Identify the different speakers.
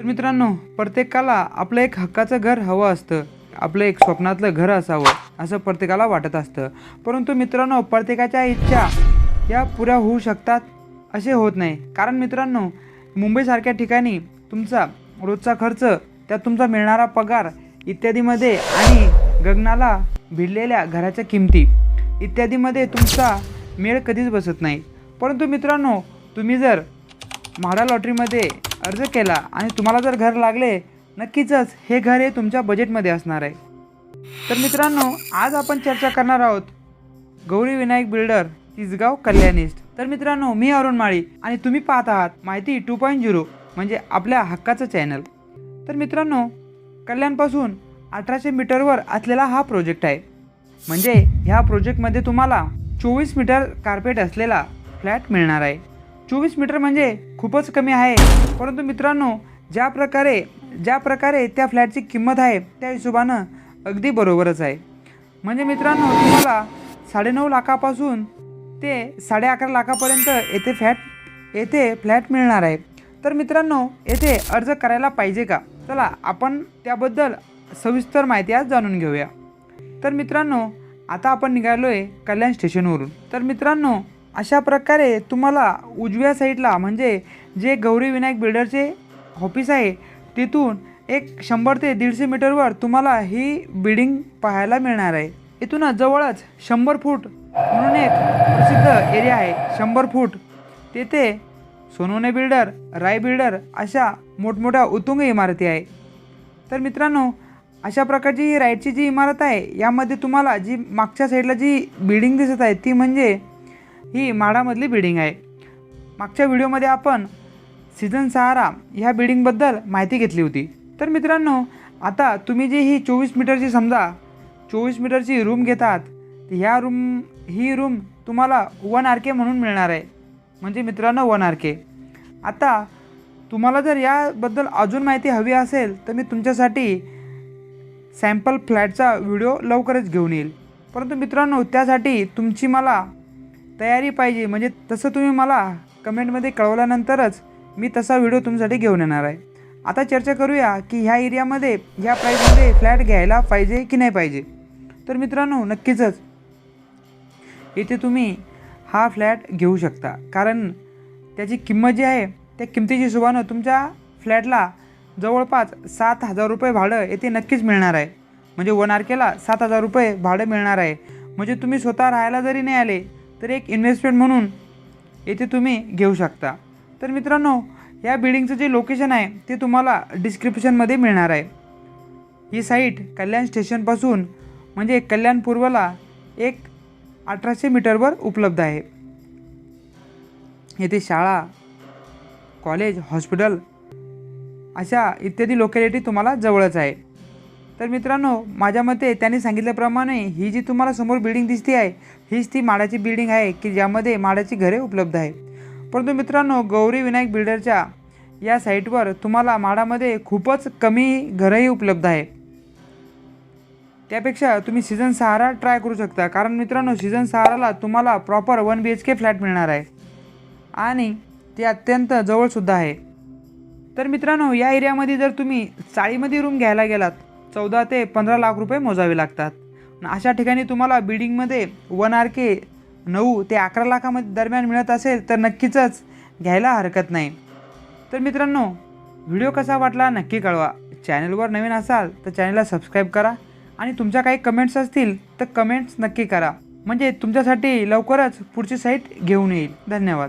Speaker 1: तर मित्रांनो प्रत्येकाला आपलं एक हक्काचं घर हवं असतं. आपलं एक स्वप्नातलं घर असावं असं प्रत्येकाला वाटत असतं. परंतु मित्रांनो प्रत्येकाच्या इच्छा या पुऱ्या होऊ शकतात असे होत नाही. कारण मित्रांनो मुंबईसारख्या ठिकाणी तुमचा रोजचा खर्च त्यात तुमचा मिळणारा पगार इत्यादीमध्ये आणि गगनाला भिडलेल्या घराच्या किमती इत्यादीमध्ये तुमचा मेळ कधीच बसत नाही. परंतु मित्रांनो तुम्ही जर म्हाडा लॉटरीमध्ये अर्ज केला आणि तुम्हाला जर घर लागले नक्कीचच हे घर हे तुमच्या बजेटमध्ये असणार आहे. तर मित्रांनो आज आपण चर्चा करणार आहोत गौरी विनायक बिल्डर तिसगाव कल्याणिस्ट. तर मित्रांनो मी अरुण माळी आणि तुम्ही पाहत आहात माहिती टू पॉईंट झिरो म्हणजे आपल्या हक्काचं चॅनल तर मित्रांनो कल्याणपासून अठराशे मीटरवर असलेला हा प्रोजेक्ट आहे. म्हणजे ह्या प्रोजेक्टमध्ये तुम्हाला चोवीस मीटर कार्पेट असलेला फ्लॅट मिळणार आहे. चोवीस मीटर म्हणजे खूपच कमी आहे. परंतु मित्रांनो ज्या प्रकारे ज्या प्रकारे त्या फ्लॅटची किंमत आहे त्या हिशोबानं अगदी बरोबरच आहे. म्हणजे मित्रांनो तुम्हाला साडेनऊ लाखापासून ते साडे अकरा लाखापर्यंत येथे फ्लॅट येथे फ्लॅट मिळणार आहे. तर मित्रांनो येथे अर्ज करायला पाहिजे का? चला आपण त्याबद्दल सविस्तर माहिती आज जाणून घेऊया. तर मित्रांनो आता आपण निघालो आहे कल्याण स्टेशनवरून. तर मित्रांनो अशा प्रकारे तुम्हाला उजव्या साईडला म्हणजे जे गौरी विनायक बिल्डरचे ऑफिस आहे तिथून एक शंभर ते दीडशे मीटरवर तुम्हाला ही बिल्डिंग पाहायला मिळणार आहे. इथूनच जवळच शंभर फूट म्हणून एक प्रसिद्ध एरिया आहे शंभर फूट. तेथे सोनोने बिल्डर राय बिल्डर अशा मोठमोठ्या उतुंग इमारती आहे. तर मित्रांनो अशा प्रकारची ही राईटची जी इमारत आहे यामध्ये तुम्हाला जी मागच्या साईडला जी बिल्डिंग दिसत आहे ती म्हणजे ही माडामधली बिल्डिंग आहे. मागच्या व्हिडिओमध्ये आपण सीझन सहारा ह्या बिल्डिंगबद्दल माहिती घेतली होती. तर मित्रांनो आता तुम्ही जी ही चोवीस मीटरची समजा चोवीस मीटरची रूम घेतात ह्या रूम ही रूम तुम्हाला वन आर के म्हणून मिळणार आहे. म्हणजे मित्रांनो वन आर के. आता तुम्हाला जर याबद्दल अजून माहिती हवी असेल तर मी तुमच्यासाठी सॅम्पल फ्लॅटचा व्हिडिओ लवकरच घेऊन येईल. परंतु मित्रांनो त्यासाठी तुमची मला तयारी पाहिजे. म्हणजे तसं तुम्ही मला कमेंटमध्ये कळवल्यानंतरच मी तसा व्हिडिओ तुमच्यासाठी घेऊन येणार आहे. आता चर्चा करूया की ह्या एरियामध्ये ह्या प्राईजमध्ये फ्लॅट घ्यायला पाहिजे की नाही पाहिजे. तर मित्रांनो नक्कीचच इथे तुम्ही हा फ्लॅट घेऊ शकता. कारण त्याची किंमत जी आहे त्या किमतीच्या हिशोबानं तुमच्या फ्लॅटला जवळपास सात हजार रुपये भाडं येथे नक्कीच मिळणार आहे. म्हणजे वन आर केला सात हजार रुपये भाडं मिळणार आहे. म्हणजे तुम्ही स्वतः राहायला जरी नाही आले तर एक इन्व्हेस्टमेंट म्हणून येथे तुम्ही घेऊ शकता. तर मित्रांनो या बिल्डिंगचं जे लोकेशन आहे ते तुम्हाला डिस्क्रिप्शनमध्ये मिळणार आहे. ही साईट कल्याण स्टेशनपासून म्हणजे कल्याण पूर्वला एक अठराशे मीटरवर उपलब्ध आहे. येथे शाळा कॉलेज हॉस्पिटल अशा इत्यादी लोकॅलिटी तुम्हाला जवळच आहे. तर मित्रांनो माझ्या मते त्यांनी सांगितल्याप्रमाणे ही जी तुम्हाला समोर बिल्डिंग दिसते आहे हीच ती माडाची बिल्डिंग आहे की ज्यामध्ये माडाची घरे उपलब्ध आहे परंतु मित्रांनो गौरी विनायक बिल्डरच्या या साईटवर तुम्हाला माडामध्ये खूपच कमी घरंही उपलब्ध आहे त्यापेक्षा तुम्ही सीझन सहारा ट्राय करू शकता कारण मित्रांनो सीझन सहाराला तुम्हाला proper one B H K flat मिळणार आहे. आणि ते अत्यंत जवळसुद्धा आहे. तर मित्रांनो या एरियामध्ये जर तुम्ही चाळीमध्ये रूम घ्यायला गेलात चौदा ते पंधरा लाख रुपये मोजावे लागतात. अशा ठिकाणी तुम्हाला बिल्डिंगमध्ये वन आर के नऊ ते अकरा लाखामध्ये दरम्यान मिळत असेल तर नक्कीचच घ्यायला हरकत नाही. तर मित्रांनो व्हिडिओ कसा वाटला नक्की कळवा. चॅनलवर नवीन असाल तर चॅनलला सबस्क्राईब करा. आणि तुमच्या काही कमेंट्स असतील तर कमेंट्स नक्की करा. म्हणजे तुमच्यासाठी लवकरच पुढची साईट घेऊन येईल. धन्यवाद.